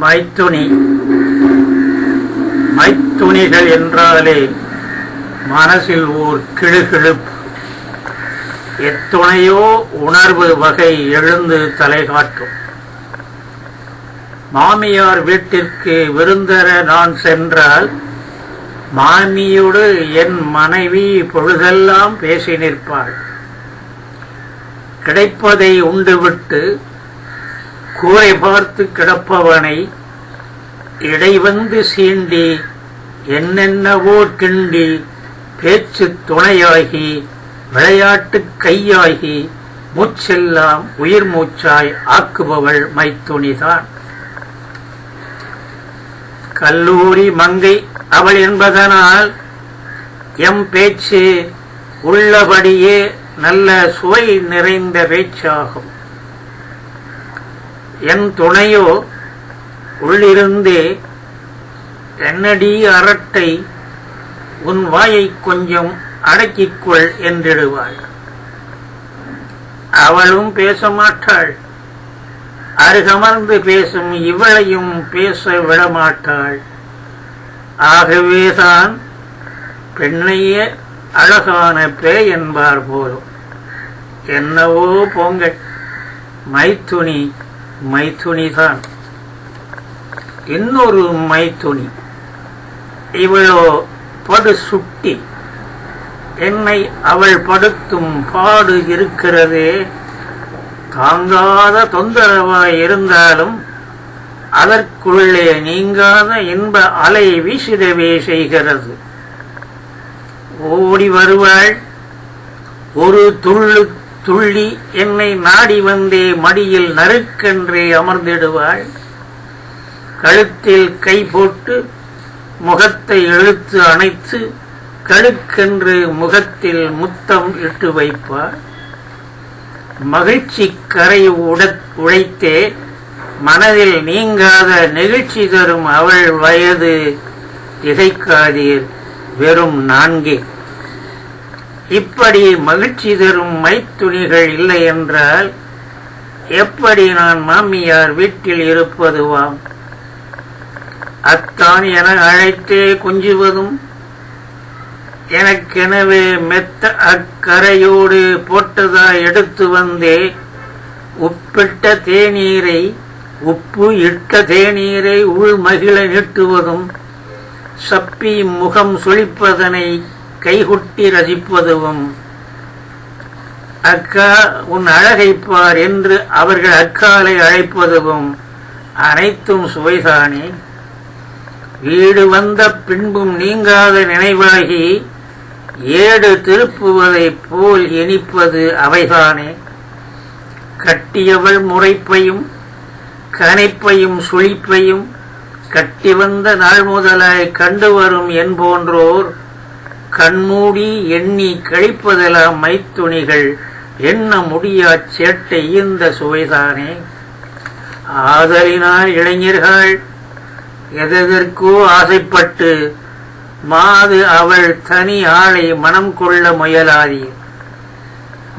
மைத்துணி மைத்துணிகள் என்றாலே மனசில் ஓர் கிழுகிழுப்பு எத்துணையோ உணர்வு வகை எழுந்து தலை காட்டும். மாமியார் வீட்டிற்கு விருந்தர நான் சென்றால் மாமியோடு என் மனைவி பொழுதெல்லாம் பேசி நிற்பாள். கிடைப்பதை உண்டுவிட்டு கூரை பார்த்து கிடப்பவனை இடைவந்து சீண்டி என்னென்னவோ கிண்டி பேச்சு துணையாகி விளையாட்டு கையாகி மூச்செல்லாம் உயிர் மூச்சாய் ஆக்குபவள் மைத்துணிதான் கல்லூரி மங்கை அவள் என்பதனால் எம் பேச்சு உள்ளபடியே நல்ல சுவை நிறைந்த பேச்சாகும். என் துணையோ உள்ளிருந்தே என்னடி அரட்டை உன் வாயை கொஞ்சம் அடக்கிக்கொள் என்றிடுவாள். அவளும் பேச மாட்டாள். அருகமர்ந்து பேசும் இவளையும் பேச விடமாட்டாள். ஆகவேதான் பெண்ணையே அழகான பேய் என்பார் போலும் என்னவோ போங்க மைத்துனி மைத்துனிதான். இன்னொரு மைத்துனி. இவளோ படு சுட்டி. என்னை அவள் படுத்தும் பாடு இருக்கிறதே. தாங்காத தொந்தரவாய் இருந்தாலும் அதற்குள்ளே நீங்காத இன்ப அலை வீசிடவே செய்கிறது. ஓடி வருவாள். ஒரு துள்ளு துள்ளி என்னை நாடி வந்தே மடியில் நறுக்கென்றே அமர்ந்திடுவாள். கழுத்தில் கை போட்டு முகத்தை இழுத்து அணைத்து கழுக்கென்று முகத்தில் முத்தம் இட்டு வைப்பாள். மகிழ்ச்சி கரை உட உழைத்தே மனதில் நீங்காத நெகிழ்ச்சி தரும் அவள் வயது. திகைக்காதீர் வெறும் நான்கே. இப்படி மகிழ்ச்சி தரும் மைத்துணிகள் இல்லை என்றால் எப்படி நான் மாமியார் வீட்டில் இருப்பதுவாம்? அத்தான் என அழைத்தே குஞ்சுவதும் எனக்கெனவே மெத்த அக்கரையோடு போட்டதா எடுத்து வந்தே உப்பிட்ட தேநீரை உப்பு இட்ட தேநீரை உள் மகிழ நீட்டுவதும் சப்பி முகம் சுழிப்பதனை கைகுட்டி ரசிப்பதுவும் அக்கா உன் அழகை பார் என்று அவர்கள் அக்காலை அழைப்பதுவும் அனைத்தும் சுவைதானே. வீடு வந்த பின்பும் நீங்காத நினைவாகி ஏடு திருப்புவதைப் போல் இனிப்பது அவைதானே. கட்டியவள் முறைப்பையும் கனைப்பையும் சுழிப்பையும் கட்டி வந்த நாள் முதலாய் கண்டு வரும் என்போன்றோர் கண்மூடி எண்ணி கழிப்பதெல்லாம் மைத்துணிகள் எண்ண முடியா சேட்டை இந்த சுவைதானே? ஆதலினால் இளைஞர்கள் எதெதற்கோ ஆசைப்பட்டு மாது அவள் தனி ஆளை மனம் கொள்ள முயலாதீர்.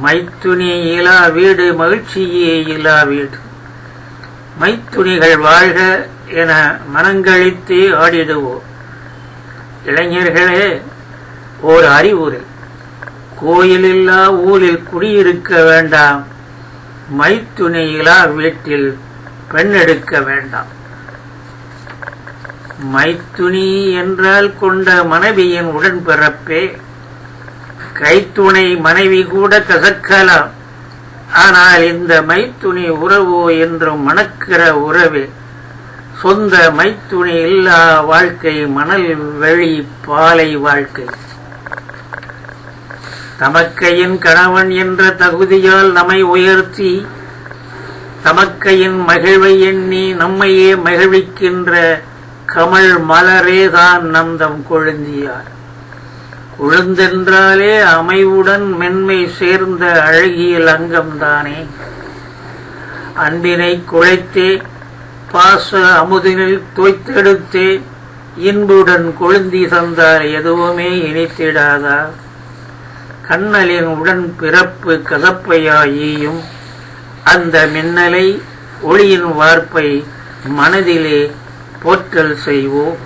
மைத்துணி இலா வீடு மகிழ்ச்சியே இலா வீடு. மைத்துணிகள் வாழ்க என மனங்களித்தே ஆடிடுவோம். இளைஞர்களே ஓர் அறிவுரை. கோயிலில்லா ஊரில் குடியிருக்க வேண்டாம். மைத்துணி வீட்டில் பெண் எடுக்க வேண்டாம். மைத்துணி என்றால் கொண்ட மனைவியின் உடன்பிறப்பே கைத்துணை மனைவி கூட கசக்கலாம் ஆனால் இந்த மைத்துணி உறவோ என்றும் மணக்கிற உறவே சொந்த மைத்துணி இல்லா வாழ்க்கை மணல் வெளி பாலை வாழ்க்கை. தமக்கையின் கணவன் என்ற தகுதியால் நம்மை உயர்த்தி தமக்கையின் மகிழ்வை எண்ணி நம்மையே மகிழ்விக்கின்ற கமல் மலரேதான் நந்தம் கொழுந்தியார். கொழுந்தென்றாலே அமைவுடன் மென்மை சேர்ந்த அழகிய அங்கம்தானே அன்பினை குழைத்தே பாச அமுதினில் தோய்த்தெடுத்தே இன்புடன் கொழுந்தி தந்தால் எதுவுமே இனித்திடாதா? கண்ணலின் உடன் பிறப்பு கதப்பையாயும் அந்த மின்னலை ஒளியின் வார்ப்பை மனதிலே போற்றல் செய்வோம்.